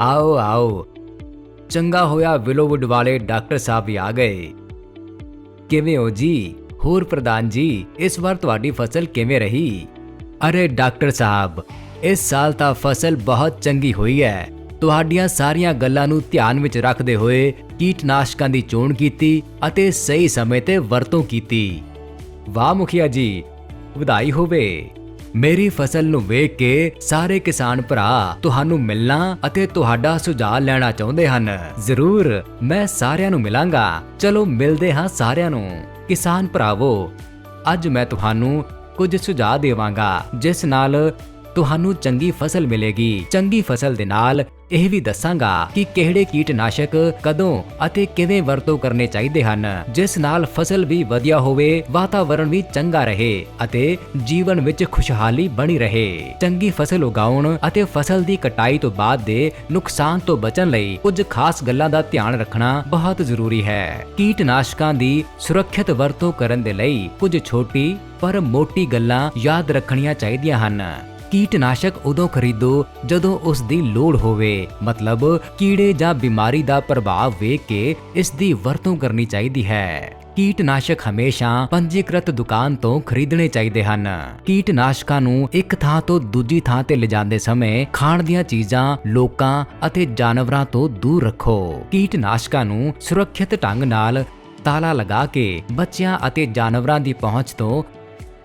ਆਓ ਆਓ। ਚੰਗਾ ਹੋਇਆ ਵਿਲੋਵੁੱਡ ਵਾਲੇ ਡਾਕਟਰ ਸਾਹਿਬ ਵੀ ਆ ਗਏ। ਕਿਵੇਂ ਹੋ ਜੀ? ਹੋਰ ਪ੍ਰਧਾਨ ਜੀ, ਇਸ ਵਾਰ ਤੁਹਾਡੀ ਫਸਲ ਕਿਵੇਂ ਰਹੀ? ਅਰੇ ਡਾਕਟਰ ਸਾਹਿਬ, ਇਸ ਸਾਲ ਤਾਂ ਫਸਲ ਬਹੁਤ ਚੰਗੀ ਹੋਈ ਹੈ। ਤੁਹਾਡੀਆਂ ਸਾਰੀਆਂ ਗੱਲਾਂ ਨੂੰ ਧਿਆਨ ਵਿੱਚ ਰੱਖਦੇ ਹੋਏ ਕੀਟਨਾਸ਼ਕਾਂ ਦੀ ਚੋਣ ਕੀਤੀ ਅਤੇ ਸਹੀ ਸਮੇਂ ਤੇ ਵਰਤੋਂ ਕੀਤੀ। ਵਾਹ ਮੁਖੀਆ ਜੀ, ਵਧਾਈ ਹੋਵੇ। ਮੇਰੀ ਫਸਲ ਨੂੰ ਵੇਖ ਕੇ ਸਾਰੇ ਕਿਸਾਨ ਭਰਾ ਤੁਹਾਨੂੰ ਮਿਲਣਾ ਅਤੇ ਤੁਹਾਡਾ ਸੁਝਾਅ ਲੈਣਾ ਚਾਹੁੰਦੇ ਹਨ। ਜ਼ਰੂਰ, ਮੈਂ ਸਾਰਿਆਂ ਨੂੰ ਮਿਲਾਂਗਾ। ਚਲੋ, ਮਿਲਦੇ ਹਾਂ ਸਾਰਿਆਂ ਨੂੰ। ਕਿਸਾਨ ਭਰਾਵੋ, ਅੱਜ ਮੈਂ ਤੁਹਾਨੂੰ ਕੁਝ ਸੁਝਾਅ ਦੇਵਾਂਗਾ, ਜਿਸ ਨਾਲ ਤੁਹਾਨੂੰ ਚੰਗੀ ਫਸਲ ਮਿਲੇਗੀ। ਚੰਗੀ ਫਸਲ ਦੇ ਨਾਲ ਇਹ ਵੀ ਦੱਸਾਂਗਾ ਕਿ ਕਿਹੜੇ ਕੀਟਨਾਸ਼ਕ ਕਦੋਂ ਅਤੇ ਕਿਵੇਂ ਵਰਤੋਂ ਕਰਨੇ ਚਾਹੀਦੇ ਹਨ। ਜਿਸ ਨਾਲ ਫਸਲ ਵੀ ਵਧੀਆ ਹੋਵੇ, ਵਾਤਾਵਰਣ ਵੀ ਚੰਗਾ ਰਹੇ ਅਤੇ ਜੀਵਨ ਵਿੱਚ ਖੁਸ਼ਹਾਲੀ ਬਣੀ ਰਹੇ। ਚੰਗੀ ਫਸਲ ਉਗਾਉਣ ਅਤੇ ਫਸਲ ਦੀ ਕਟਾਈ ਤੋਂ ਬਾਅਦ ਦੇ ਨੁਕਸਾਨ ਤੋਂ ਬਚਣ ਲਈ ਕੁਝ ਖਾਸ ਗੱਲਾਂ ਦਾ ਧਿਆਨ ਰੱਖਣਾ ਬਹੁਤ ਜ਼ਰੂਰੀ ਹੈ। ਕੀਟਨਾਸ਼ਕਾਂ ਦੀ ਸੁਰੱਖਿਅਤ ਵਰਤੋਂ ਕਰਨ ਦੇ ਲਈ ਕੁਝ ਛੋਟੀ ਪਰ ਮੋਟੀ ਗੱਲਾਂ ਯਾਦ ਰੱਖਣੀਆਂ ਚਾਹੀਦੀਆਂ ਹਨ। ਕੀਟਨਾਸ਼ਕ ਉਦੋਂ ਖਰੀਦੋ ਜਦੋਂ ਉਸ ਦੀ ਲੋੜ ਹੋਵੇ। ਮਤਲਬ ਕੀੜੇ ਜਾਂ ਬਿਮਾਰੀ ਦਾ ਪ੍ਰਭਾਵ ਵੇਖ ਕੇ ਇਸ ਦੀ ਵਰਤੋਂ ਕਰਨੀ ਚਾਹੀਦੀ ਹੈ। ਕੀਟਨਾਸ਼ਕ ਹਮੇਸ਼ਾ ਪੰਜੀਕ੍ਰਿਤ ਦੁਕਾਨ ਤੋਂ ਖਰੀਦਣੇ ਚਾਹੀਦੇ ਹਨ। ਕੀਟਨਾਸ਼ਕਾਂ ਨੂੰ ਇੱਕ ਥਾਂ ਤੋਂ ਦੂਜੀ ਥਾਂ ਤੇ ਲਿਜਾਂਦੇ ਸਮੇਂ ਖਾਣ ਦੀਆਂ ਚੀਜ਼ਾਂ, ਲੋਕਾਂ ਅਤੇ ਜਾਨਵਰਾਂ ਤੋਂ ਦੂਰ ਰੱਖੋ। ਕੀਟਨਾਸ਼ਕਾਂ ਨੂੰ ਸੁਰੱਖਿਅਤ ਢੰਗ ਨਾਲ ਤਾਲਾ ਲਗਾ ਕੇ ਬੱਚਿਆਂ ਅਤੇ ਜਾਨਵਰਾਂ ਦੀ ਪਹੁੰਚ ਤੋਂ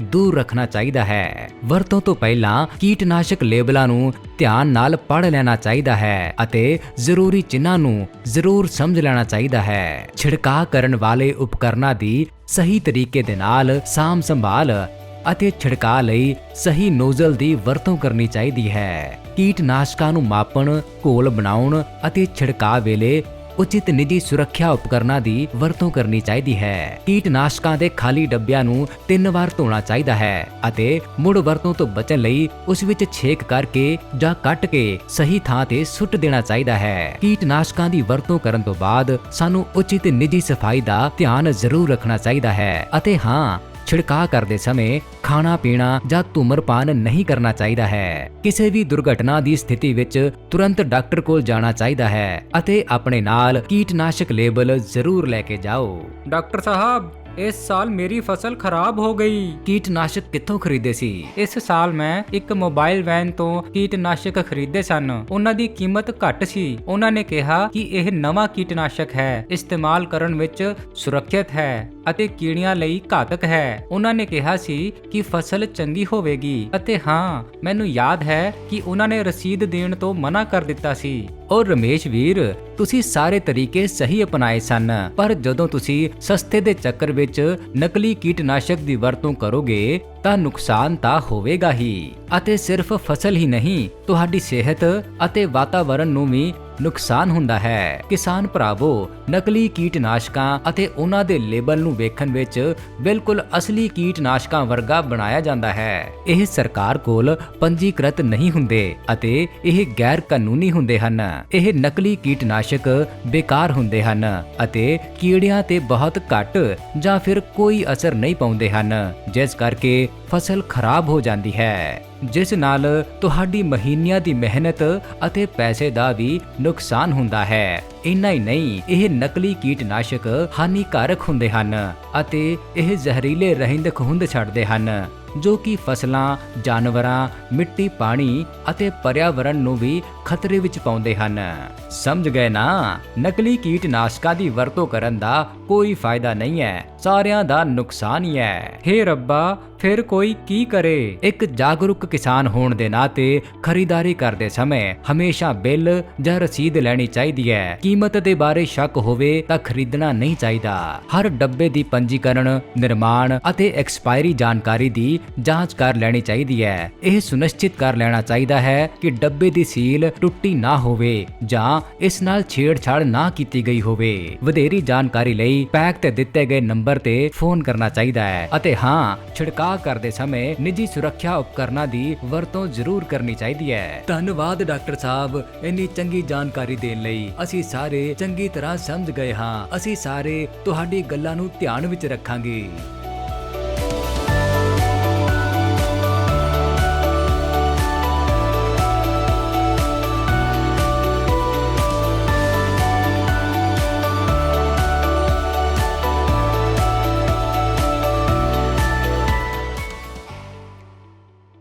ਦੂਰ ਰੱਖਣਾ ਚਾਹੀਦਾ ਹੈ। ਵਰਤੋਂ ਤੋਂ ਪਹਿਲਾਂ ਕੀਟਨਾਸ਼ਕ ਲੇਬਲਾਂ ਨੂੰ ਧਿਆਨ ਨਾਲ ਪੜ੍ਹ ਲੈਣਾ ਚਾਹੀਦਾ ਹੈ ਅਤੇ ਜ਼ਰੂਰੀ ਚਿੰਨ੍ਹਾਂ ਨੂੰ ਜ਼ਰੂਰ ਸਮਝ ਲੈਣਾ ਚਾਹੀਦਾ ਹੈ। ਛਿੜਕਾਅ ਕਰਨ ਵਾਲੇ ਉਪਕਰਨਾਂ ਦੀ ਸਹੀ ਤਰੀਕੇ ਦੇ ਨਾਲ ਸਾਂਭ ਸੰਭਾਲ ਅਤੇ ਛਿੜਕਾਅ ਲਈ ਸਹੀ ਨੋਜ਼ਲ ਦੀ ਵਰਤੋਂ ਕਰਨੀ ਚਾਹੀਦੀ ਹੈ। ਕੀਟਨਾਸ਼ਕਾਂ ਨੂੰ ਮਾਪਣ, ਘੋਲ ਬਣਾਉਣ ਅਤੇ ਛਿੜਕਾਅ ਵੇਲੇ ਉਚਿਤ ਨਿੱਜੀ ਸੁਰੱਖਿਆ ਉਪਕਰਨਾਂ ਦੀ ਵਰਤੋਂ ਕਰਨੀ ਚਾਹੀਦੀ ਹੈ। ਕੀਟਨਾਸ਼ਕਾਂ ਦੇ ਖਾਲੀ ਡੱਬਿਆਂ ਨੂੰ ਤਿੰਨ ਵਾਰ ਧੋਣਾ ਚਾਹੀਦਾ ਹੈ ਅਤੇ ਮੁੜ ਵਰਤੋਂ ਤੋਂ ਬਚਣ ਲਈ ਉਸ ਵਿੱਚ ਛੇਕ ਕਰਕੇ ਜਾਂ ਕੱਟ ਕੇ ਸਹੀ ਥਾਂ ਤੇ ਸੁੱਟ ਦੇਣਾ ਚਾਹੀਦਾ ਹੈ। ਕੀਟਨਾਸ਼ਕਾਂ ਦੀ ਵਰਤੋਂ ਕਰਨ ਤੋਂ ਬਾਅਦ ਸਾਨੂੰ ਉਚਿਤ ਨਿੱਜੀ ਸਫ਼ਾਈ ਦਾ ਧਿਆਨ ਜ਼ਰੂਰ ਰੱਖਣਾ ਚਾਹੀਦਾ ਹੈ ਅਤੇ ਹਾਂ ਛਿੜਕਾਅ ਕਰਦੇ ਸਮੇਂ ਖਾਣਾ ਪੀਣਾ ਜਾਂ ਧੂਮਰਪਾਨ ਨਹੀਂ ਕਰਨਾ ਚਾਹੀਦਾ ਹੈ। ਕਿਸੇ ਵੀ ਦੁਰਘਟਨਾ ਦੀ ਸਥਿਤੀ ਵਿੱਚ ਤੁਰੰਤ ਡਾਕਟਰ ਕੋਲ ਜਾਣਾ ਚਾਹੀਦਾ ਹੈ ਅਤੇ ਆਪਣੇ ਨਾਲ ਕੀਟਨਾਸ਼ਕ ਲੇਬਲ ਜ਼ਰੂਰ ਲੈ ਕੇ ਜਾਓ। ਡਾਕਟਰ ਸਾਹਿਬ ਇਸ ਸਾਲ ਮੇਰੀ ਫਸਲ ਖਰਾਬ ਹੋ ਗਈ। ਕੀਟਨਾਸ਼ਕ ਕਿੱਥੋਂ ਖਰੀਦੇ ਸੀ? ਇਸ ਸਾਲ ਮੈਂ ਇੱਕ ਮੋਬਾਈਲ ਵੈਨ ਤੋਂ ਕੀਟਨਾਸ਼ਕ ਖਰੀਦੇ ਸਨ। ਉਹਨਾਂ ਦੀ ਕੀਮਤ ਘੱਟ ਸੀ। ਉਹਨਾਂ ਨੇ ਕਿਹਾ ਕਿ ਇਹ ਨਵਾਂ ਕੀਟਨਾਸ਼ਕ ਹੈ। ਇਸਤੇਮਾਲ ਕਰਨ ਵਿੱਚ ਸੁਰੱਖਿਅਤ ਹੈ। ਅਤੇ ਕੀੜੀਆਂ ਲਈ ਘਾਤਕ ਹੈ। ਉਹਨਾਂ ਨੇ ਕਿਹਾ ਸੀ ਕਿ ਫਸਲ ਚੰਗੀ ਹੋਵੇਗੀ ਅਤੇ ਹਾਂ, ਮੈਨੂੰ ਯਾਦ ਹੈ ਕਿ ਉਹਨਾਂ ਨੇ ਰਸੀਦ ਦੇਣ ਤੋਂ ਮਨਾ ਕਰ ਦਿੱਤਾ ਸੀ। ਔਰ ਰਮੇਸ਼ ਵੀਰ, ਤੁਸੀਂ ਸਾਰੇ ਤਰੀਕੇ ਸਹੀ ਅਪਣਾਏ ਸਨ, ਪਰ ਜਦੋਂ ਤੁਸੀਂ ਸਸਤੇ ਦੇ ਚੱਕਰ ਵਿੱਚ ਨਕਲੀ ਕੀਟਨਾਸ਼ਕ ਦੀ ਵਰਤੋਂ ਕਰੋਗੇ ਤਾਂ ਨੁਕਸਾਨ ਤਾਂ ਹੋਵੇਗਾ ਹੀ। ਅਤੇ ਸਿਰਫ ਫਸਲ ਹੀ ਨਹੀਂ, ਤੁਹਾਡੀ ਸਿਹਤ ਅਤੇ ਵਾਤਾਵਰਣ ਨੂੰ ਵੀ ਨੁਕਸਾਨ ਹੁੰਦਾ ਹੈ। ਕਿਸਾਨ ਭਰਾਵੋ, ਨਕਲੀ ਕੀਟਨਾਸ਼ਕਾਂ ਅਤੇ ਉਹਨਾਂ ਦੇ ਲੇਬਲ ਨੂੰ ਵੇਖਣ ਵਿੱਚ ਬਿਲਕੁਲ ਅਸਲੀ ਕੀਟਨਾਸ਼ਕਾਂ ਵਰਗਾ ਬਣਾਇਆ ਜਾਂਦਾ ਹੈ। ਇਹ ਸਰਕਾਰ ਕੋਲ ਪੰਜੀਕ੍ਰਿਤ ਨਹੀਂ ਹੁੰਦੇ ਅਤੇ ਇਹ ਗੈਰ ਕਾਨੂੰਨੀ ਹੁੰਦੇ ਹਨ। ਇਹ ਨਕਲੀ ਕੀਟਨਾਸ਼ਕ ਬੇਕਾਰ ਹੁੰਦੇ ਹਨ ਅਤੇ ਕੀੜਿਆਂ ਤੇ ਬਹੁਤ ਘੱਟ ਜਾਂ ਫਿਰ ਕੋਈ ਅਸਰ ਨਹੀਂ ਪਾਉਂਦੇ ਹਨ। ਜਿਸ ਕਰਕੇ ਫਸਲ ਖਰਾਬ ਹੋ ਜਾਂਦੀ ਹੈ, ਜਿਸ ਨਾਲ ਤੁਹਾਡੀ ਮਹੀਨਿਆਂ ਦੀ ਮਿਹਨਤ ਅਤੇ ਪੈਸੇ ਦਾ ਵੀ ਨੁਕਸਾਨ ਹੁੰਦਾ ਹੈ। ਇੰਨਾ ਹੀ ਨਹੀਂ, ਇਹ ਨਕਲੀ ਕੀਟਨਾਸ਼ਕ ਹਾਨੀਕਾਰਕ ਹੁੰਦੇ ਹਨ ਅਤੇ ਇਹ ਜ਼ਹਿਰੀਲੇ ਰਹਿੰਦ ਖੂੰਦ ਛੱਡਦੇ ਹਨ, ਜੋ ਕਿ ਫਸਲਾਂ, ਜਾਨਵਰਾਂ, ਮਿੱਟੀ, ਪਾਣੀ ਅਤੇ ਪਰਿਆਵਰਣ ਨੂੰ ਵੀ ਖਤਰੇ ਵਿੱਚ ਪਾਉਂਦੇ ਹਨ। ਸਮਝ ਗਏ ਨਾ? ਨਕਲੀ ਕੀਟਨਾਸ਼ਕਾਂ ਦੀ ਵਰਤੋਂ ਕਰਨ ਦਾ ਕੋਈ ਫਾਇਦਾ ਨਹੀਂ ਹੈ, ਸਾਰਿਆਂ ਦਾ ਨੁਕਸਾਨ ਹੀ ਹੈ। ਹੇ ਰੱਬਾ ਫਿਰ ਕੋਈ ਕੀ ਕਰੇ? ਇੱਕ ਜਾਗਰੂਕ ਕਿਸਾਨ ਹੋਣ ਦੇ ਨਾਤੇ ਖਰੀਦਾਰੀ ਕਰਦੇ ਸਮੇਂ ਹਮੇਸ਼ਾ ਬਿੱਲ ਜਾਂ ਰਸੀਦ ਲੈਣੀ ਚਾਹੀਦੀ ਹੈ। ਕੀਮਤ ਦੇ ਬਾਰੇ ਸ਼ੱਕ ਹੋਵੇ ਤਾਂ ਖਰੀਦਣਾ ਨਹੀਂ ਚਾਹੀਦਾ। ਹਰ ਡੱਬੇ ਦੀ ਪੰਜੀਕਰਨ, ਨਿਰਮਾਣ ਅਤੇ ਐਕਸਪਾਇਰੀ ਜਾਣਕਾਰੀ ਦੀ ਜਾਂਚ ਕਰ ਲੈਣੀ ਚਾਹੀਦੀ ਹੈ। ਇਹ ਸੁਨਿਸ਼ਚਿਤ ਕਰ ਲੈਣਾ ਚਾਹੀਦਾ ਹੈ ਕਿ ਡੱਬੇ ਦੀ ਸੀਲ ਟੁੱਟੀ ਨਾ ਹੋਵੇ ਜਾਂ ਇਸ ਨਾਲ ਛੇੜਛਾੜ ਨਾ ਕੀਤੀ ਗਈ ਹੋਵੇ। ਵਧੇਰੀ ਜਾਣਕਾਰੀ ਲਈ ਪੈਕ ਤੇ ਦਿੱਤੇ ਗਏ ਨੰਬਰ ਤੇ ਫੋਨ ਕਰਨਾ ਚਾਹੀਦਾ ਹੈ ਅਤੇ ਹਾਂ ਛਿੜਕਾ ਛਿੜਕਾਅ ਕਰਦੇ ਸਮੇਂ ਨਿੱਜੀ ਸੁਰੱਖਿਆ ਉਪਕਰਨਾਂ ਦੀ ਵਰਤੋਂ ਜ਼ਰੂਰ ਕਰਨੀ ਚਾਹੀਦੀ ਹੈ। ਧੰਨਵਾਦ, ਡਾਕਟਰ ਸਾਹਿਬ। ਇੰਨੀ ਚੰਗੀ ਜਾਣਕਾਰੀ ਦੇਣ ਲਈ ਅਸੀਂ ਸਾਰੇ ਚੰਗੀ ਤਰ੍ਹਾਂ ਸਮਝ ਗਏ ਹਾਂ। ਅਸੀਂ ਸਾਰੇ ਤੁਹਾਡੀ ਗੱਲਾਂ ਨੂੰ ਧਿਆਨ ਵਿੱਚ ਰੱਖਾਂਗੇ।